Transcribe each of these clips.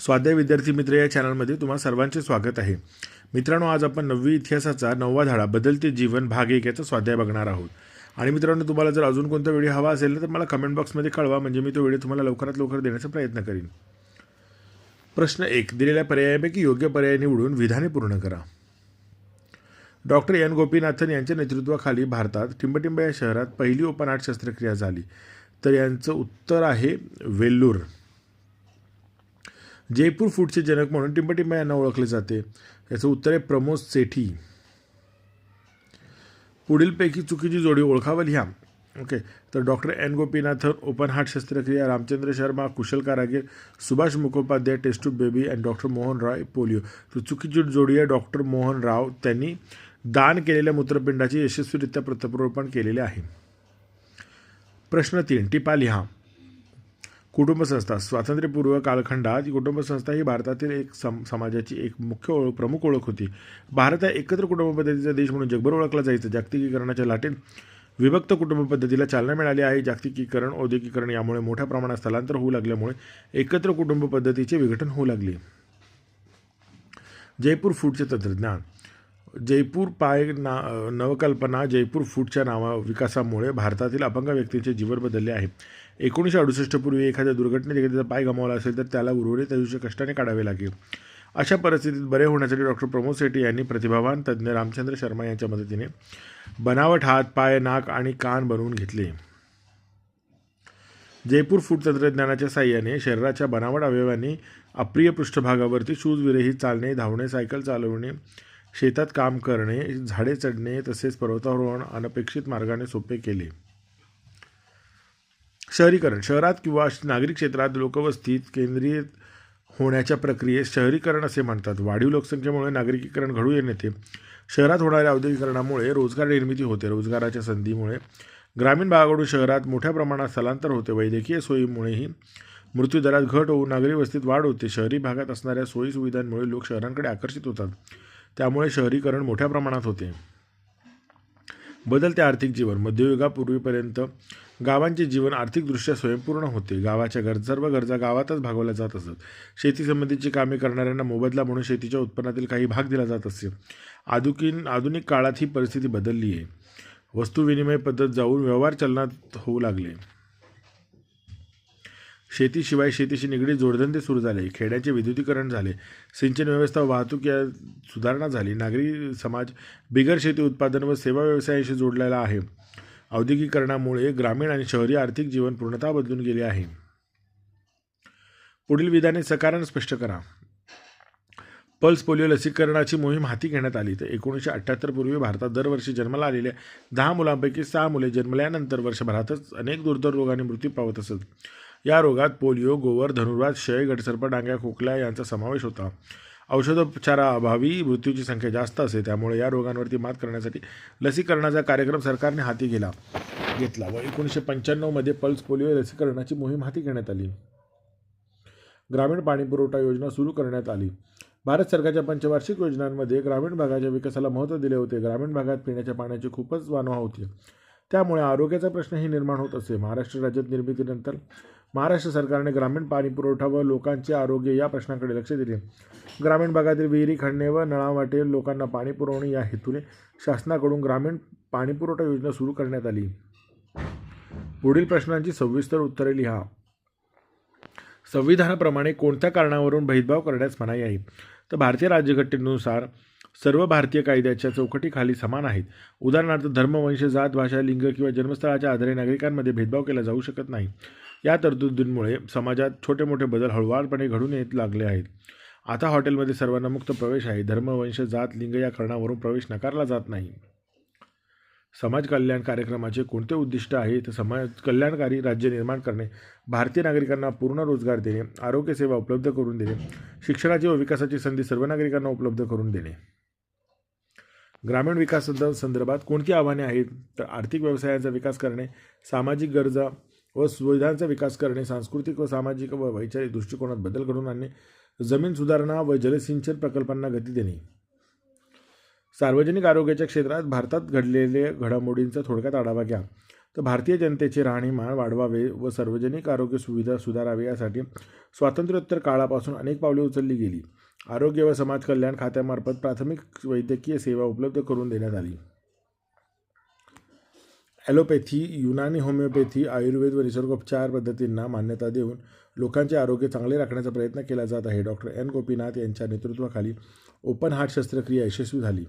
स्वाध्याय विद्यार्थी मित्र या चॅनलमध्ये तुम्हा सर्वांचे स्वागत आहे. मित्रांनो आज आपण नववी इतिहासाचा नववा धडा बदलते जीवन भाग एक याचा स्वाध्याय बघणार आहोत. आणि मित्रांनो तुम्हाला जर अजून कोणता व्हिडिओ हवा असेल तर मला कमेंट बॉक्समध्ये कळवा म्हणजे मी तो व्हिडिओ तुम्हाला लवकरात लवकर देण्याचा प्रयत्न करीन. प्रश्न एक दिलेल्या पर्यायापैकी योग्य पर्याय निवडून विधाने पूर्ण करा. Doctor N. गोपीनाथन यांच्या नेतृत्वाखाली भारतात टिंबटिंब या शहरात पहिली ओपन आर्ट शस्त्रक्रिया झाली. तर यांचं उत्तर आहे वेल्लूर. जयपूर फूडचे जनक म्हणून टिंबटिंबा यांना ओळखले जाते. याचं उत्तर आहे प्रमोद सेठी. पुढीलपैकी चुकीची जोडी ओळखावं लिहा ओके तर doctor N Gopinathan open heart शस्त्रक्रिया रामचंद्र शर्मा कुशल कारागीर Subhash Mukhopadhyay test tube baby and doctor Mohan Roy polio. तर चुकीची जोडी आहे डॉक्टर मोहन राव. त्यांनी दान केलेल्या मूत्रपिंडाचे यशस्वीरित्या प्रत्यारोपण केलेले आहे. प्रश्न तीन टिपा लिहा कुटुंब संस्था स्वातंत्र्यपूर्व कालखंडात कुटुंबसंस्था कुटुंब संस्था ही भारतातील एक सम समाजाची एक मुख्य ओळख प्रमुख ओळख होती. भारत हा एकत्र कुटुंब पद्धतीचा देश म्हणून जगभर ओळखला जायचा. जागतिकीकरणाच्या लाटेत विभक्त कुटुंब पद्धतीला चालना मिळाली आहे. जागतिकीकरण औद्योगिकरण यामुळे मोठ्या प्रमाणात स्थलांतर होऊ लागल्यामुळे एकत्र कुटुंब पद्धतीचे विघटन होऊ लागले. जयपूर फूडचे तंत्रज्ञान. जयपूर पाय ना नवकल्पना जयपूर फूडच्या नावा विकासामुळे भारतातील अपंग व्यक्तींचे जीवन बदलले आहे. एकोणीसशे अडुसष्टपूर्वी एखाद्या दुर्घटनेत एखाद्याचा पाय गमावला असेल तर त्याला उर्वरित आयुष्य कष्टाने काढावे लागेल. अशा परिस्थितीत बरे होण्यासाठी डॉक्टर प्रमोद सेठी यांनी प्रतिभावान तज्ज्ञ रामचंद्र शर्मा यांच्या मदतीने बनावट हात पाय नाक आणि कान बनवून घेतले. जयपूर फूड तंत्रज्ञानाच्या साह्याने शरीराच्या बनावट अवयवांनी अप्रिय पृष्ठभागावरती शूज विरहित चालणे धावणे सायकल चालवणे शेतात काम करणे झाडे चढणे तसेच पर्वतारोहण अनपेक्षित मार्गाने सोपे केले. शहरीकरण शहरात किंवा नागरिक क्षेत्रात लोकवस्तीत केंद्रीय होण्याच्या प्रक्रियेस शहरीकरण असे म्हणतात. वाढीव लोकसंख्येमुळे नागरिकीकरण घडू येते शहरात होणाऱ्या औद्योगिकरणामुळे रोजगार निर्मिती होते. रोजगाराच्या संधीमुळे ग्रामीण भागाकडून शहरात मोठ्या प्रमाणात स्थलांतर होते. वैद्यकीय सोयीमुळेही मृत्यूदरात घट होऊन नागरी वस्तीत वाढ होते. शहरी भागात असणाऱ्या सोयी सुविधांमुळे लोक शहरांकडे आकर्षित होतात. त्यामुळे शहरीकरण मोठ्या प्रमाणात होते. बदलते आर्थिक जीवन. मध्ययुगापूर्वीपर्यंत गावांचे जीवन आर्थिकदृष्ट्या स्वयंपूर्ण होते. गावाच्या गरज सर्व गरजा गावातच भागवल्या जात असत. शेतीसंबंधीची कामे करणाऱ्यांना मोबदला म्हणून शेतीच्या उत्पन्नातील काही भाग दिला जात असे. आधुकीन आधुनिक काळात ही परिस्थिती बदलली आहे वस्तू विनिमय पद्धत जाऊन व्यवहार चलनात होऊ लागले. शेतीशिवाय शेतीशी निगडीत जोडधंदे सुरू झाले खेड्याचे विद्युतीकरण झाले सिंचन व्यवस्था वाहतूक या सुधारणा झाली नागरी समाज बिगर शेती उत्पादन व सेवा व्यवसायाशी जोडलेला आहे. औद्योगिकरणामुळे ग्रामीण आणि शहरी आर्थिक जीवन पूर्णतः बदलून गेले आहे. पुढील विधाने सकारण स्पष्ट करा. पल्स पोलिओ लसीकरणाची मोहीम हाती घेण्यात आली. तर एकोणीसशे अठ्ठ्याहत्तर पूर्वी भारतात दरवर्षी जन्माला आलेल्या दहा मुलांपैकी सहा मुले जन्मल्यानंतर वर्षभरातच अनेक दुर्धर रोगाने मृत्यू पावत असत. या रोगात पोलिओ गोवर धनुर्वात क्षय गटसर्प डांग्या खोकला यांचा समावेश होता. औषधोपचाराअभावी मृत्यूची संख्या जास्त असे त्यामुळे या रोगांवरती मात करण्यासाठी लसीकरणाचा कार्यक्रम सरकारने हाती गेला घेतला. व एकोणीसशे पंच्याण्णवमध्ये पल्स पोलिओ लसीकरणाची मोहीम हाती घेण्यात आली. ग्रामीण पाणीपुरवठा योजना सुरू करण्यात आली. भारत सरकारच्या पंचवार्षिक योजनांमध्ये ग्रामीण भागाच्या विकासाला महत्त्व दिले होते. ग्रामीण भागात पिण्याच्या पाण्याची खूपच वानवा होती. त्यामुळे आरोग्याचा प्रश्नही निर्माण होत असे. महाराष्ट्र राज्यात निर्मितीनंतर महाराष्ट्र सरकारने ग्रामीण पाणीपुरवठा व लोकांचे आरोग्य या प्रश्नाकडे लक्ष दिले. ग्रामीण भागातील विहिरी खणणे व नळावाटे लोकांना पाणी पुरवणे या हेतूने शासनाकडून ग्रामीण पाणीपुरवठा योजना सुरू करण्यात आली. पुढील प्रश्नांची सविस्तर उत्तरे लिहा. संविधानाप्रमाणे कोणत्या कारणावरून भेदभाव करण्यास मनाई आहे? तर भारतीय राज्यघटनेनुसार सर्व भारतीय कायद्याच्या चौकटीखाली समान आहेत. उदाहरणार्थ धर्म वंश जात भाषा लिंग किंवा जन्मस्थळाच्या आधारे नागरिकांमध्ये भेदभाव केला जाऊ शकत नाही. या तरतुदींमुळे समाजात छोटे मोठे बदल हळूवारपणे घडून येत लागले आहेत. आता हॉटेलमध्ये सर्वांना मुक्त प्रवेश आहे. धर्म वंश जात लिंग या कारणावरून प्रवेश नाकारला जात नाही. समाज कल्याण कार्यक्रमाचे कोणते उद्दिष्ट आहे? तर समाज कल्याणकारी राज्य निर्माण करणे भारतीय नागरिकांना पूर्ण रोजगार देणे आरोग्यसेवा उपलब्ध करून देणे शिक्षणाची व विकासाची संधी सर्व नागरिकांना उपलब्ध करून देणे. ग्रामीण विकास संदर्भात कोणती आव्हाने आहेत? तर आर्थिक व्यवसायांचा विकास करणे सामाजिक गरजा व सुविधांचा विकास करणे सांस्कृतिक व सामाजिक व वैचारिक दृष्टिकोनात बदल घडवून आणणे जमीन सुधारणा व जलसिंचन प्रकल्पांना गती देणे. सार्वजनिक आरोग्याच्या क्षेत्रात भारतात घडलेल्या घडामोडींचा थोडक्यात आढावा घ्या. तर भारतीय जनतेचे राहणीमान वाढवावे व सार्वजनिक आरोग्य सुविधा सुधारावे यासाठी स्वातंत्र्योत्तर काळापासून अनेक पावले उचलली गेली. आरोग्य व समाज कल्याण खात्यामार्फत प्राथमिक वैद्यकीय सेवा उपलब्ध करून देण्यात आली. ॲलोपॅथी युनानी होमिओपॅथी आयुर्वेद व निसर्गोपचार पद्धतींना मान्यता देऊन लोकांचे आरोग्य चांगले राखण्याचा प्रयत्न केला जात आहे. Doctor N. गोपीनाथ यांच्या नेतृत्वाखाली ओपन हार्ट शस्त्रक्रिया यशस्वी झाली.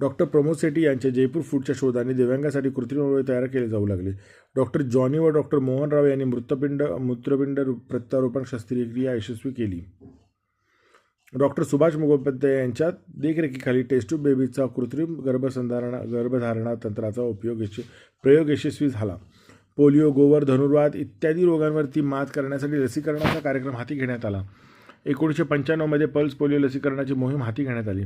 डॉक्टर प्रमोद सेठी यांच्या जयपूर फूडच्या शोधाने दिव्यांगासाठी कृत्रिम अवयव तयार केले जाऊ लागले. डॉक्टर जॉनी व डॉक्टर मोहन राव यांनी मृतपिंड मूत्रपिंड प्रत्यारोपण शस्त्रक्रिया यशस्वी केली. डॉक्टर सुभाष मुखोपाध्याय यांच्या देखरेखीखाली टेस्ट्यूब बेबीचा कृत्रिम गर्भसंधारणा गर्भधारणा तंत्राचा उपयोग यश प्रयोग यशस्वी झाला. पोलिओ गोवर धनुर्वाद इत्यादी रोगांवरती मात करण्यासाठी लसीकरणाचा कार्यक्रम हाती घेण्यात आला. एकोणीसशे पंच्याण्णवमध्ये पल्स पोलिओ लसीकरणाची मोहीम हाती घेण्यात आली.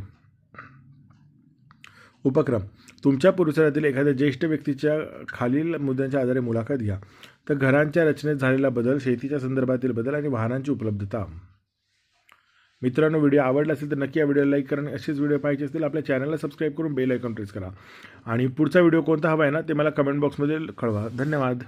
उपक्रम. तुमच्या परिसरातील एखाद्या ज्येष्ठ व्यक्तीच्या खालील मुद्द्यांच्या आधारे मुलाखत घ्या. तर घरांच्या रचनेत झालेला बदल शेतीच्या संदर्भातील बदल आणि वाहनांची उपलब्धता. मित्रांनो व्हिडिओ आवडला असेल तर नक्की या व्हिडिओ लाईक करा आणि असेच व्हिडिओ पाहिजे असतील आपल्या चॅनलला सबस्क्राईब करून बेल आयकॉन प्रेस करा. आणि पुढचा व्हिडिओ कोणता हवा आहे ना ते मला कमेंट बॉक्समध्ये कळवा. धन्यवाद.